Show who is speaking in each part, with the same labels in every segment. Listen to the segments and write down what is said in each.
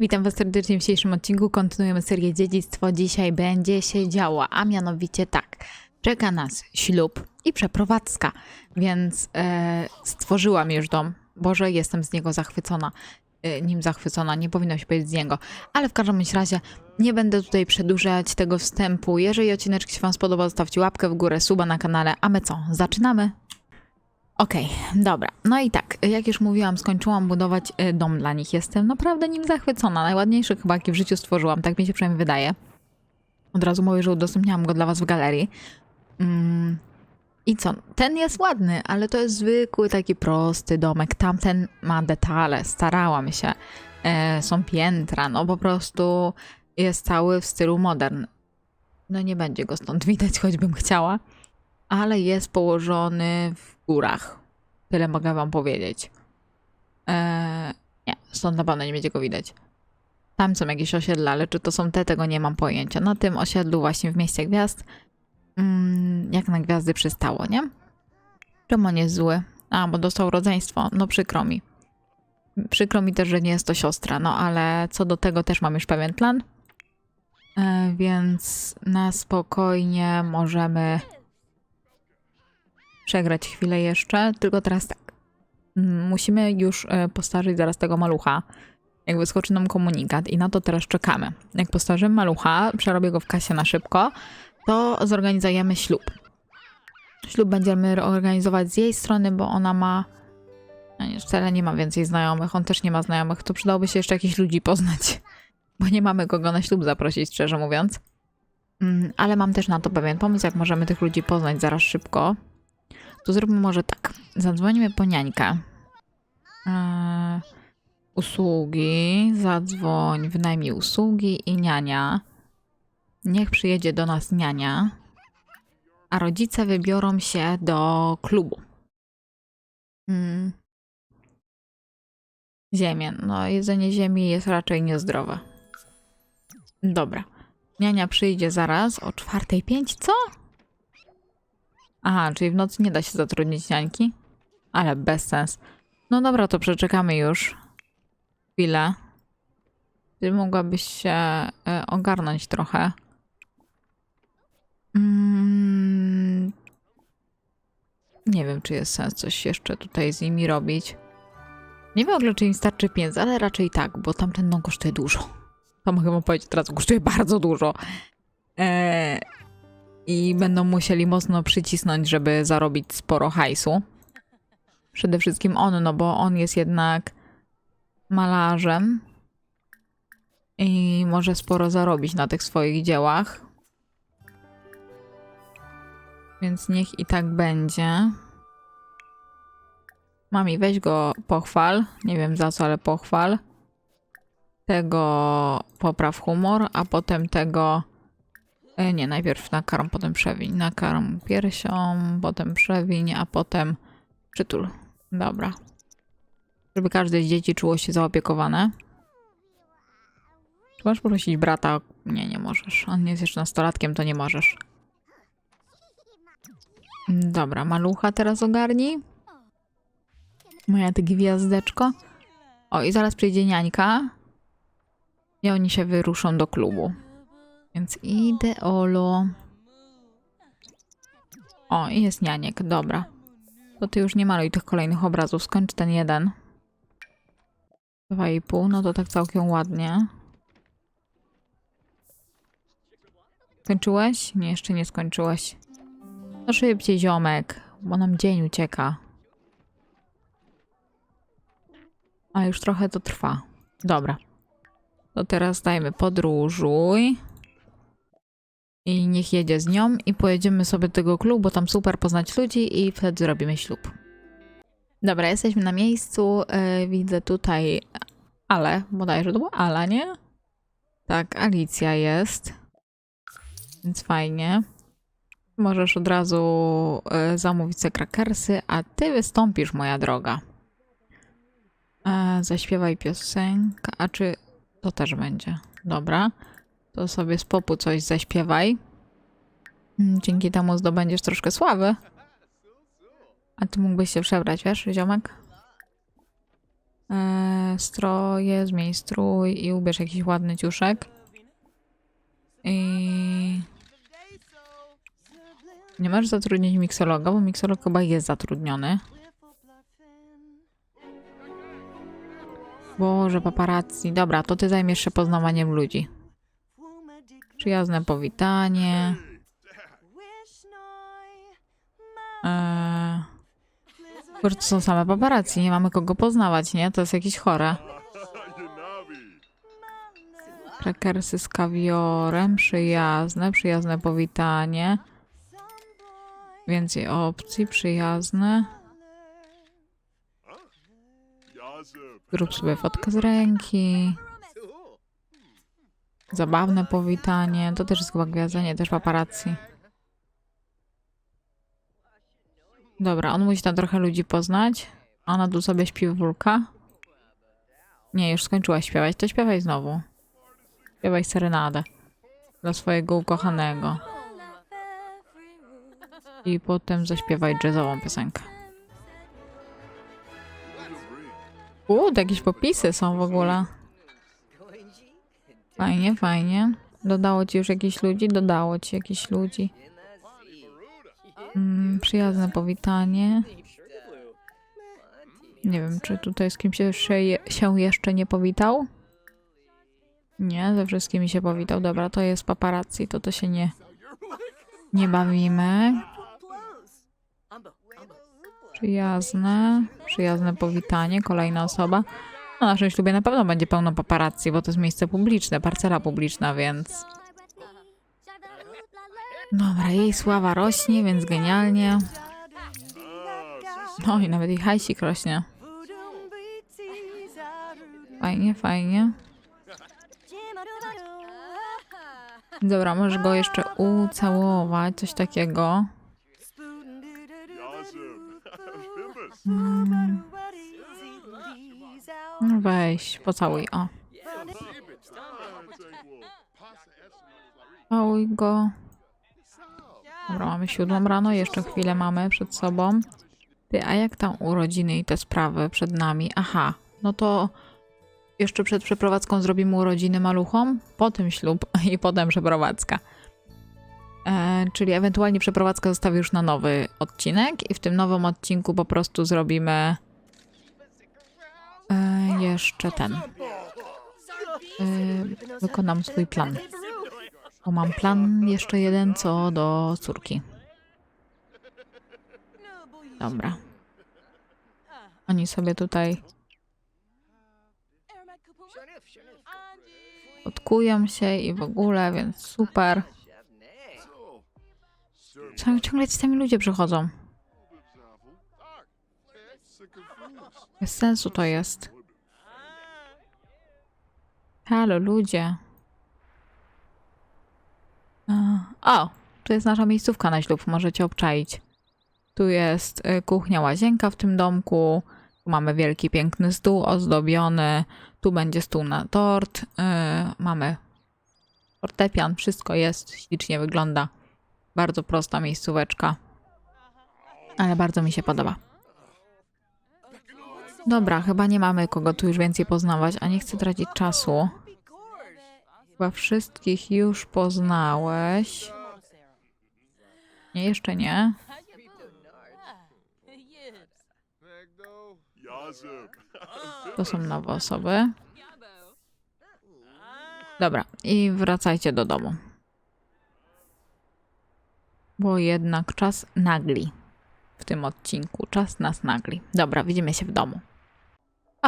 Speaker 1: Witam Was serdecznie w dzisiejszym odcinku. Kontynuujemy serię Dziedzictwo. Dzisiaj będzie się działo, a mianowicie tak. Czeka nas ślub i przeprowadzka, więc e, stworzyłam już dom. Boże, jestem z niego zachwycona. E, nim zachwycona, nie powinno się powiedzieć z niego. Ale w każdym razie nie będę tutaj przedłużać tego wstępu. Jeżeli odcinek się Wam spodoba, zostawcie łapkę w górę, suba na kanale. A my co? Zaczynamy? Okej, dobra. No i tak, jak już mówiłam, skończyłam budować y, dom dla nich. Jestem naprawdę nim zachwycona. Najładniejszy chyba, jaki w życiu stworzyłam, tak mi się przynajmniej wydaje. Od razu mówię, że udostępniałam go dla was w galerii. Mm. I co? Ten jest ładny, ale to jest zwykły, taki prosty domek. Tamten ma detale, starałam się. E, są piętra, no po prostu jest cały w stylu modern. No nie będzie go stąd widać, choćbym chciała ale jest położony w górach. Tyle mogę wam powiedzieć. Eee, nie, stąd na pewno nie będzie go widać. Tam są jakieś osiedla, ale czy to są te, tego nie mam pojęcia. Na tym osiedlu właśnie w Mieście Gwiazd, mm, jak na gwiazdy przystało, nie? Czemu on jest zły? A, bo dostał rodzeństwo. No przykro mi. Przykro mi też, że nie jest to siostra, no ale co do tego też mam już pewien plan. E, więc na spokojnie możemy przegrać chwilę jeszcze, tylko teraz tak. Mm, Musimy już e, postarzyć zaraz tego malucha. Jak wyskoczy nam komunikat i na to teraz czekamy. Jak postarzymy malucha, przerobię go w kasie na szybko, to zorganizujemy ślub. Ślub będziemy organizować z jej strony, bo ona ma. No wcale nie ma więcej znajomych, on też nie ma znajomych, to przydałoby się jeszcze jakichś ludzi poznać, bo nie mamy kogo na ślub zaprosić, szczerze mówiąc. Mm, Ale mam też na to pewien pomysł, jak możemy tych ludzi poznać zaraz szybko. To zróbmy może tak. Zadzwonimy po niańkę. Eee, usługi. Zadzwoń, wynajmij usługi i niania. Niech przyjedzie do nas niania. A rodzice wybiorą się do klubu. Mm. Ziemię. No, jedzenie ziemi jest raczej niezdrowe. Dobra. Niania przyjdzie zaraz o 4.05. Co? Aha, czyli w nocy nie da się zatrudnić niańki? Ale bez sens. No dobra, to przeczekamy już. Chwilę. Ty mogłabyś się e, ogarnąć trochę. Mm, nie wiem, czy jest sens coś jeszcze tutaj z nimi robić. Nie wiem w ogóle, czy im starczy pieniędzy, ale raczej tak, bo tamten no kosztuje dużo. To mogę wam powiedzieć teraz, kosztuje bardzo dużo. Eee, i będą musieli mocno przycisnąć, żeby zarobić sporo hajsu. Przede wszystkim on, no bo on jest jednak malarzem i może sporo zarobić na tych swoich dziełach. Więc niech i tak będzie. Mami, weź go pochwal. Nie wiem za co, ale pochwal. Tego popraw humor, a potem tego Nie, najpierw nakarm, potem przewiń. Nakarm piersią, potem przewiń, a potem przytul. Dobra. Żeby każde z dzieci czuło się zaopiekowane. Czy możesz poprosić brata? Nie, nie możesz. On jest jeszcze nastolatkiem, to nie możesz. Dobra, malucha teraz ogarnij. Moja ty gwiazdeczko. O, i zaraz przyjdzie niańka. I oni się wyruszą do klubu. Więc idę, Olo. O, jest nianiek, dobra. To ty już nie maluj tych kolejnych obrazów, skończ ten jeden. Dwa i pół, no to tak całkiem ładnie. Skończyłeś? Nie, jeszcze nie skończyłeś. No szybciej, ziomek, bo nam dzień ucieka. A już trochę to trwa. Dobra. To teraz dajmy podróżuj. I niech jedzie z nią i pojedziemy sobie do tego klubu, bo tam super poznać ludzi i wtedy zrobimy ślub. Dobra, jesteśmy na miejscu. e, widzę tutaj Ale, bodajże to była Ala, nie? Tak, Alicja jest. Więc fajnie. Możesz od razu e, zamówić sobie krakersy, a ty wystąpisz, moja droga. E, zaśpiewaj piosenkę. A czy to też będzie? Dobra. To sobie z popu coś zaśpiewaj. Mm, Dzięki temu zdobędziesz troszkę sławy. A ty mógłbyś się przebrać, wiesz, ziomek? E, stroje, zmień strój i ubierz jakiś ładny ciuszek. I... Nie możesz zatrudnić miksologa, bo miksolog chyba jest zatrudniony. Boże, paparazzi. Dobra, to ty zajmiesz się poznawaniem ludzi. Przyjazne powitanie. Eee... Są same paparazzi, nie mamy kogo poznawać, nie? To jest jakieś chore. Krakersy z kawiorem, przyjazne, przyjazne powitanie. Więcej opcji, przyjazne. Zrób sobie fotkę z ręki. Zabawne powitanie. To też jest chyba gwiazdanie, też paparazzi. Dobra, on musi tam trochę ludzi poznać. Ona tu sobie śpi wulka. Nie, już skończyła śpiewać. To śpiewaj znowu. Śpiewaj serenadę. Dla swojego ukochanego. I potem zaśpiewaj jazzową piosenkę. U, jakieś popisy są w ogóle. Fajnie, fajnie. Dodało ci już jakichś ludzi? Dodało ci jakichś ludzi. Mm, przyjazne powitanie. Nie wiem, czy tutaj z kimś jeszcze je, się jeszcze nie powitał? Nie, ze wszystkimi się powitał. Dobra, to jest paparazzi, to to się nie, nie bawimy. Przyjazne, przyjazne powitanie, kolejna osoba. Na naszym ślubie na pewno będzie pełno paparazzi, bo to jest miejsce publiczne, parcela publiczna, więc... Dobra, jej sława rośnie, więc genialnie. No i nawet jej hajsik rośnie. Fajnie, fajnie. Dobra, możesz go jeszcze ucałować, coś takiego. Mm. Weź, pocałuj, o. Całuj go. Dobra, mamy siódmą rano, jeszcze chwilę mamy przed sobą. Ty, a jak tam urodziny i te sprawy przed nami? Aha, no to jeszcze przed przeprowadzką zrobimy urodziny maluchom, potem ślub i potem przeprowadzka. E, czyli ewentualnie przeprowadzkę zostawię już na nowy odcinek i w tym nowym odcinku po prostu zrobimy e, jeszcze ten. E, wykonam swój plan. Bo mam plan jeszcze jeden co do córki. Dobra. Oni sobie tutaj odkują się i w ogóle, więc super. Ciągle ci sami ludzie przychodzą. Bez sensu to jest. Halo, ludzie. E, O, tu jest nasza miejscówka na ślub, możecie obczaić. Tu jest y, kuchnia, łazienka w tym domku. Tu mamy wielki, piękny stół ozdobiony. Tu będzie stół na tort. y, Mamy fortepian, wszystko jest, ślicznie wygląda. Bardzo prosta miejscóweczka. Ale bardzo mi się podoba. Dobra, chyba nie mamy kogo tu już więcej poznawać, a nie chcę tracić czasu. Chyba wszystkich już poznałeś. Nie, jeszcze nie. To są nowe osoby. Dobra, i wracajcie do domu. Bo jednak czas nagli w tym odcinku. Czas nas nagli. Dobra, widzimy się w domu.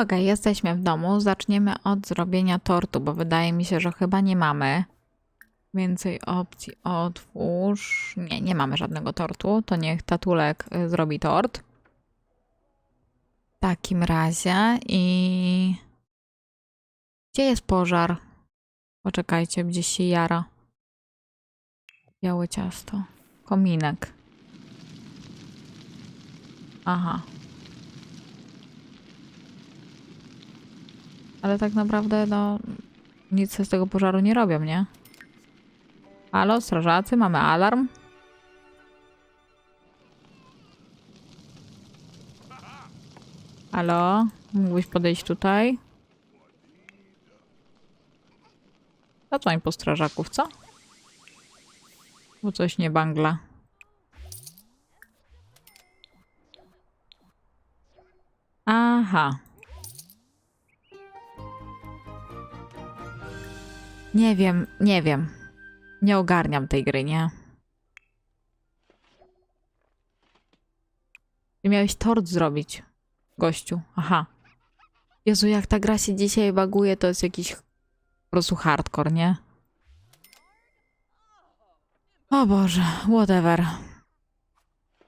Speaker 1: Okej, jesteśmy w domu. Zaczniemy od zrobienia tortu, bo wydaje mi się, że chyba nie mamy więcej opcji. Otwórz. Nie, nie mamy żadnego tortu. To niech tatulek y, zrobi tort. W takim razie i... Gdzie jest pożar? Poczekajcie, gdzieś się jara. Białe ciasto. Kominek. Aha. Ale tak naprawdę, no, nic z tego pożaru nie robią, nie? Halo, strażacy, mamy alarm. Halo? Mógłbyś podejść tutaj. Zadzwoń po strażaków, co? Bo coś nie bangla. Aha. Nie wiem, nie wiem. Nie ogarniam tej gry, nie? Ty miałeś tort zrobić, gościu. Aha. Jezu, jak ta gra się dzisiaj baguje, to jest jakiś po prostu hardcore, nie? O Boże, whatever.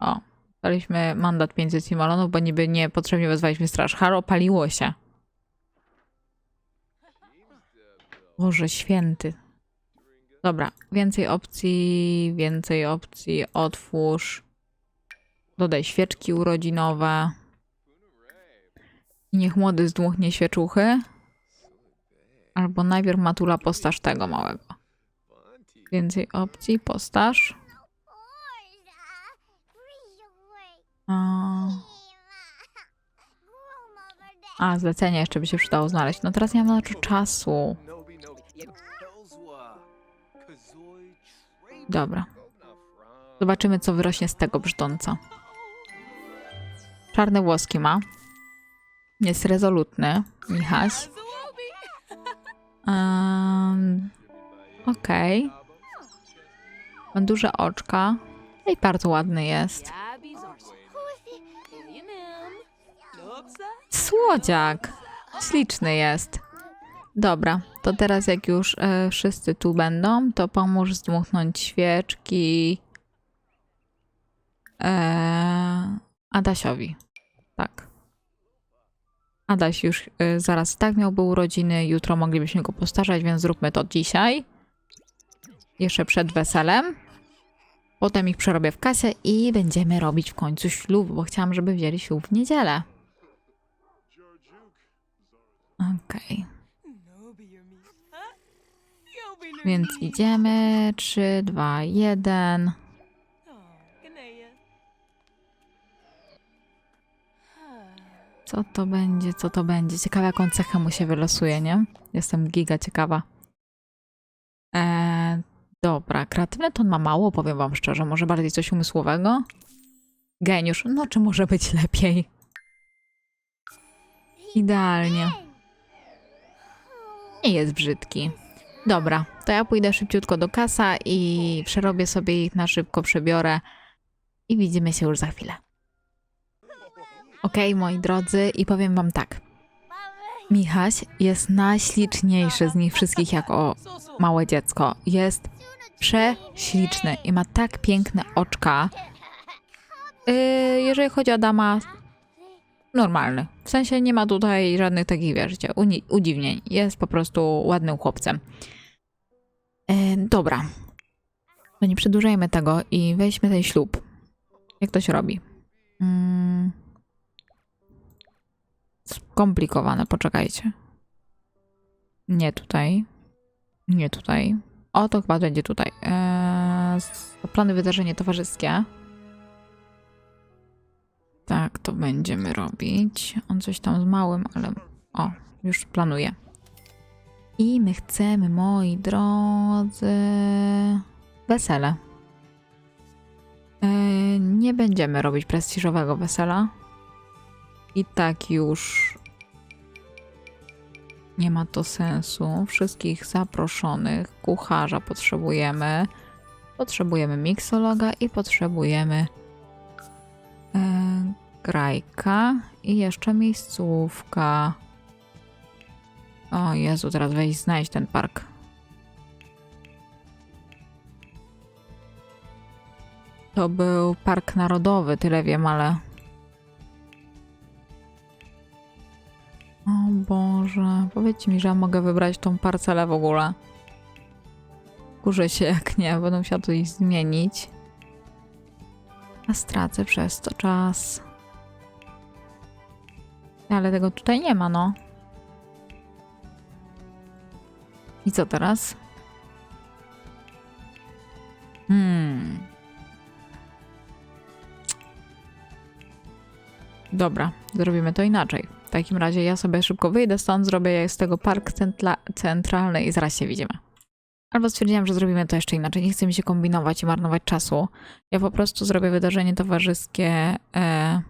Speaker 1: O, daliśmy mandat 500 simolonów, bo niby niepotrzebnie wezwaliśmy straż. Haro, paliło się. Boże święty. Dobra, więcej opcji, więcej opcji, otwórz. Dodaj świeczki urodzinowe. I niech młody zdmuchnie świeczuchy. Albo najpierw matula postaż tego małego. Więcej opcji, postaż. A, a, zlecenie jeszcze by się przydało znaleźć. No teraz nie mam na to czasu. Dobra. Zobaczymy, co wyrośnie z tego brzdąca. Czarne włoski ma. Jest rezolutny. Michaś. Um, Okej. Ma duże oczka. No I bardzo ładny jest. Słodziak. Śliczny jest. Dobra, to teraz jak już e, wszyscy tu będą, to pomóż zdmuchnąć świeczki e, Adasiowi. Tak. Adaś już e, zaraz tak miałby urodziny, jutro moglibyśmy go postarzać, więc zróbmy to dzisiaj. Jeszcze przed weselem. Potem ich przerobię w kasę i będziemy robić w końcu ślub, bo chciałam, żeby wzięli ślub w niedzielę. Okej. Więc idziemy. 3, 2, 1. Co to będzie, co to będzie? Ciekawe, jaką cechę mu się wylosuje, nie? Jestem giga ciekawa. Eee, dobra, kreatywny ton ma mało, powiem wam szczerze. Może bardziej coś umysłowego? Geniusz. No, czy może być lepiej? Idealnie. Nie jest brzydki. Dobra, to ja pójdę szybciutko do kasa i przerobię sobie ich na szybko, przebiorę i widzimy się już za chwilę. Okej, moi drodzy, i powiem wam tak. Michaś jest najśliczniejszy z nich wszystkich jako małe dziecko. Jest prześliczny i ma tak piękne oczka. Yy, jeżeli chodzi o Adama, normalny. W sensie nie ma tutaj żadnych takich, uni- udziwnień. Jest po prostu ładnym chłopcem. E, dobra. No nie przedłużajmy tego i weźmy ten ślub. Jak to się robi? Mm. Skomplikowane, poczekajcie. Nie tutaj. Nie tutaj. O, to chyba będzie tutaj. Eee, plany wydarzenie towarzyskie. Tak, to będziemy robić. On coś tam z małym, ale o, już planuję. I my chcemy, moi drodzy, wesele. Nie będziemy robić prestiżowego wesela. I tak już nie ma to sensu. Wszystkich zaproszonych, kucharza potrzebujemy. Potrzebujemy miksologa i potrzebujemy e, grajka i jeszcze miejscówka. O Jezu, teraz weź znajdź ten park. To był park narodowy, tyle wiem, ale... O Boże, powiedzcie mi, że ja mogę wybrać tą parcelę w ogóle. Kurzę się jak nie, będę musiała coś zmienić. A stracę przez to czas. Ale tego tutaj nie ma, no. I co teraz? Hmm. Dobra, zrobimy to inaczej. W takim razie ja sobie szybko wyjdę stąd, zrobię z tego park centralny i zaraz się widzimy. Albo stwierdziłam, że zrobimy to jeszcze inaczej. Nie chcę mi się kombinować i marnować czasu. Ja po prostu zrobię wydarzenie towarzyskie e,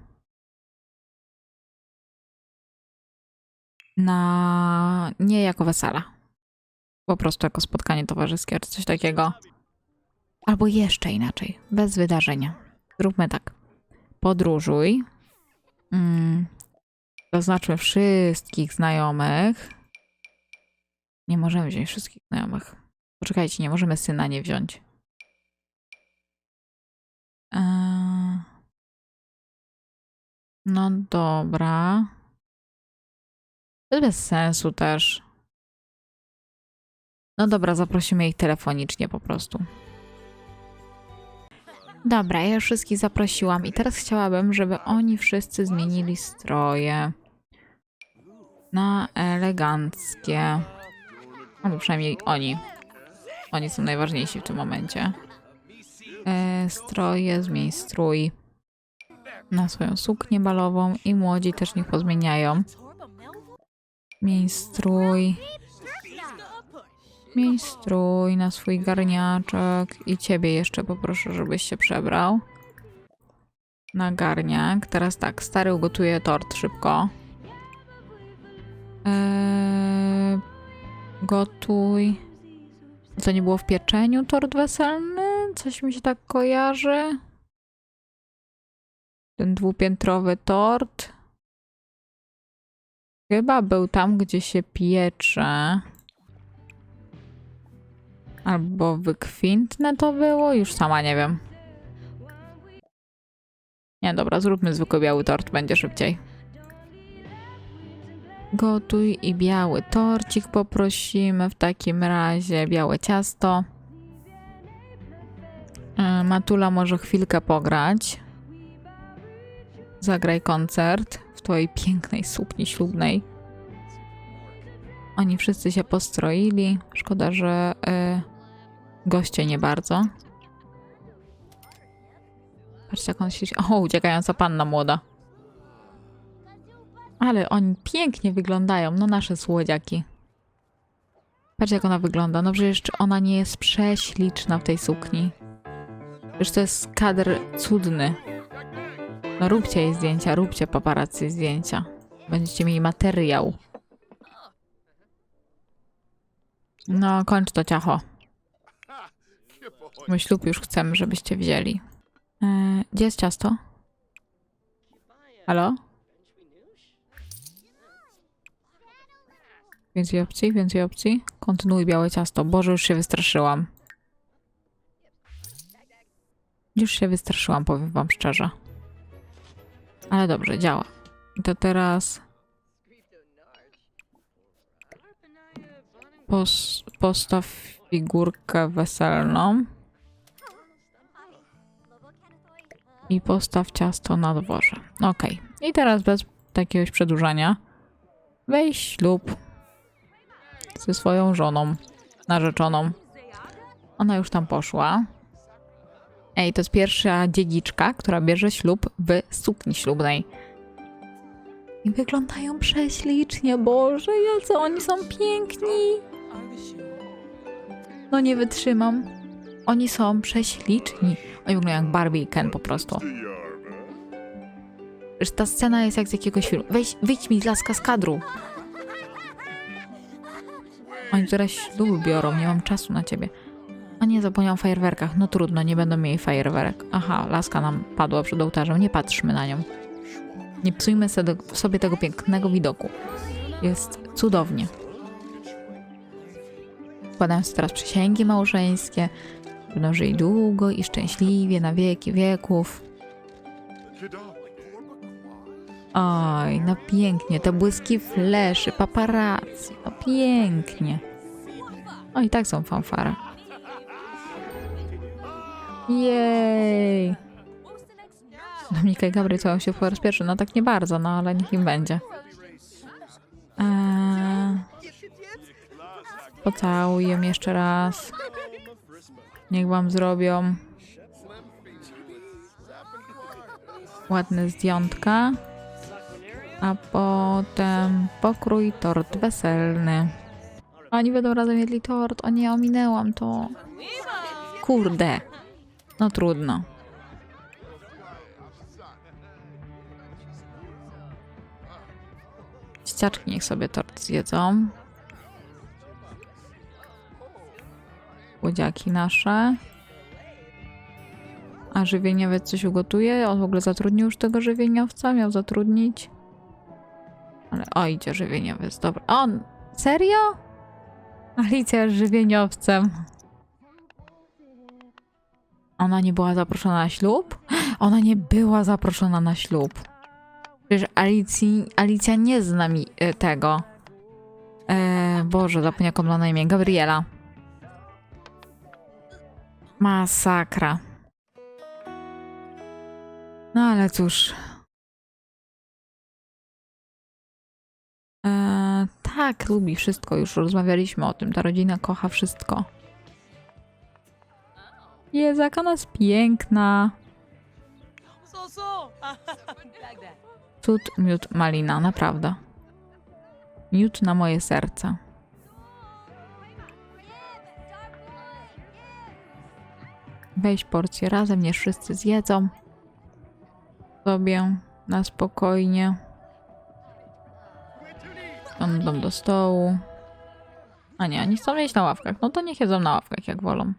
Speaker 1: na nie jako wesela. Po prostu jako spotkanie towarzyskie czy coś takiego. Albo jeszcze inaczej, bez wydarzenia. Zróbmy tak. Podróżuj. Mm. Zaznaczmy wszystkich znajomych. Nie możemy wziąć wszystkich znajomych. Poczekajcie, nie możemy syna nie wziąć. Eee... No dobra. To bez sensu też. No dobra, zaprosimy ich telefonicznie po prostu. Dobra, ja już wszystkich zaprosiłam i teraz chciałabym, żeby oni wszyscy zmienili stroje na eleganckie. Albo przynajmniej oni. Oni są najważniejsi w tym momencie. E, stroje, zmień strój na swoją suknię balową i młodzi też niech pozmieniają. Zmień strój. Zmień strój na swój garniaczek i ciebie jeszcze poproszę, żebyś się przebrał. Na garniak. Teraz tak, stary ugotuje tort szybko. Eee, gotuj. Co nie było w pieczeniu tort weselny? Coś mi się tak kojarzy. Ten dwupiętrowy tort. Chyba był tam, gdzie się piecze. Albo wykwintne to było? Już sama nie wiem. Nie, dobra, zróbmy zwykły biały tort, będzie szybciej. Gotuj i biały torcik poprosimy w takim razie, białe ciasto. E, Matula może chwilkę pograć. Zagraj koncert w twojej pięknej sukni ślubnej. Oni wszyscy się postroili. Szkoda, że e, goście nie bardzo. Patrzcie, jak on się... O, uciekająca panna młoda. Ale oni pięknie wyglądają, no nasze słodziaki. Patrz jak ona wygląda, no przecież ona nie jest prześliczna w tej sukni. Przecież to jest kadr cudny. No róbcie jej zdjęcia, róbcie paparazzi zdjęcia. Będziecie mieli materiał. No, kończ to ciacho. Mój ślub już chcemy, żebyście wzięli. E, gdzie jest ciasto? Halo? Więcej opcji, więcej opcji. Kontynuuj białe ciasto. Boże, już się wystraszyłam. Już się wystraszyłam, powiem wam szczerze. Ale dobrze, działa. I To teraz pos postaw figurkę weselną i postaw ciasto na dworze. Ok. I teraz bez jakiegoś przedłużania weź ślub ze swoją żoną, narzeczoną. Ona już tam poszła. Ej, to jest pierwsza dziedziczka, która bierze ślub w sukni ślubnej. I wyglądają prześlicznie, Boże, jacy oni są piękni. No nie wytrzymam. Oni są prześliczni. Oni wyglądają jak Barbie i Ken po prostu. Przecież ta scena jest jak z jakiegoś filmu. Weź, wyjdź mi z laska z kadru. Oni teraz ślub biorą, nie mam czasu na ciebie. A nie, zapomniałam o fajerwerkach. No trudno, nie będą mieli fajerwerek. Aha, laska nam padła przed ołtarzem. Nie patrzmy na nią. Nie psujmy sobie, tego pięknego widoku. Jest cudownie. Składają sobie teraz przysięgi małżeńskie. Będą żyli długo i szczęśliwie na wieki wieków. Oj, no pięknie. Te błyski fleszy, paparazzi. No pięknie. O, i tak są fanfare. Jej! Dominika i Gabry całują się po raz pierwszy. No tak nie bardzo, no ale niech im będzie. Eee, pocałuj ją jeszcze raz. Niech wam zrobią ładne zdjątka. A potem pokrój tort weselny. Oni będą razem jedli tort. O nie, ominęłam to. Kurde. No trudno. Dzieciaczki niech sobie tort zjedzą. Łodziaki nasze. A żywieniowiec coś ugotuje? On w ogóle zatrudnił już tego żywieniowca? Miał zatrudnić? Ale o, idzie żywieniowiec. Dobra. On! Serio? Alicja jest żywieniowcem. Ona nie była zaproszona na ślub? Ona nie była zaproszona na ślub. Przecież Alicji, Alicja nie zna mi e, tego. E, Boże, zapomniałam na imię. Gabriela. Masakra. No ale cóż. E, tak, lubi wszystko. Już rozmawialiśmy o tym. Ta rodzina kocha wszystko. Jezu, jaka ona jest piękna. Cud, miód, malina, naprawdę. Miód na moje serce. Weź porcję razem, niech wszyscy zjedzą. Sobie na spokojnie. Będą do stołu. A nie, oni chcą jeść na ławkach. No to niech jedzą na ławkach, jak wolą.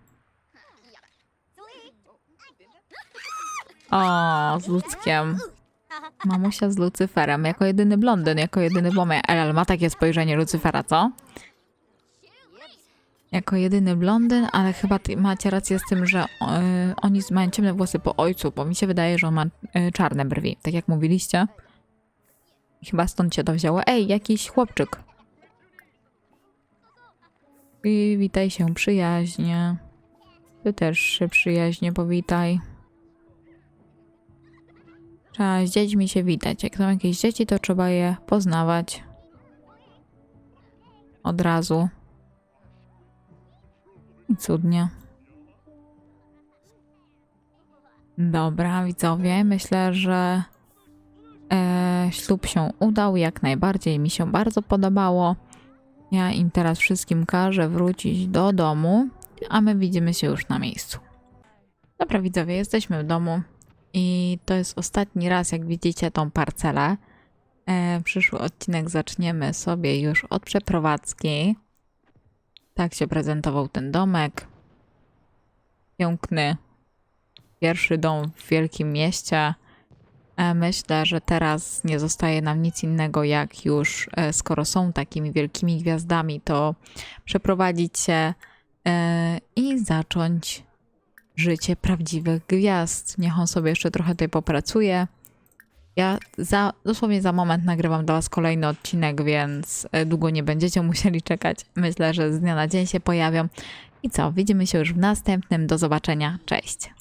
Speaker 1: O, z ludzkiem. Mamusia z Lucyferem, jako jedyny blondyn, jako jedyny bomy. Ale ma takie spojrzenie Lucyfera, co? Jako jedyny blondyn, ale chyba macie rację z tym, że y, oni mają ciemne włosy po ojcu, bo mi się wydaje, że on ma y, czarne brwi, tak jak mówiliście. Chyba stąd się to wzięło. Ej, jakiś chłopczyk. I witaj się przyjaźnie. Ty też się przyjaźnie powitaj. Trzeba z dziećmi się witać. Jak są jakieś dzieci, to trzeba je poznawać. Od razu. I cudnie. Dobra, widzowie, myślę, że e, ślub się udał jak najbardziej. Mi się bardzo podobało. Ja im teraz wszystkim każę wrócić do domu, a my widzimy się już na miejscu. Dobra, widzowie, jesteśmy w domu. I to jest ostatni raz, jak widzicie, tą parcelę. E, przyszły odcinek zaczniemy sobie już od przeprowadzki. Tak się prezentował ten domek. Piękny. Pierwszy dom w wielkim mieście. E, myślę, że teraz nie zostaje nam nic innego, jak już, e, skoro są takimi wielkimi gwiazdami, to przeprowadzić się e, i zacząć życie prawdziwych gwiazd. Niech on sobie jeszcze trochę tutaj popracuje. Ja za, dosłownie za moment nagrywam dla Was kolejny odcinek, więc e, długo nie będziecie musieli czekać. Myślę, że z dnia na dzień się pojawią. I co, widzimy się już w następnym. Do zobaczenia. Cześć.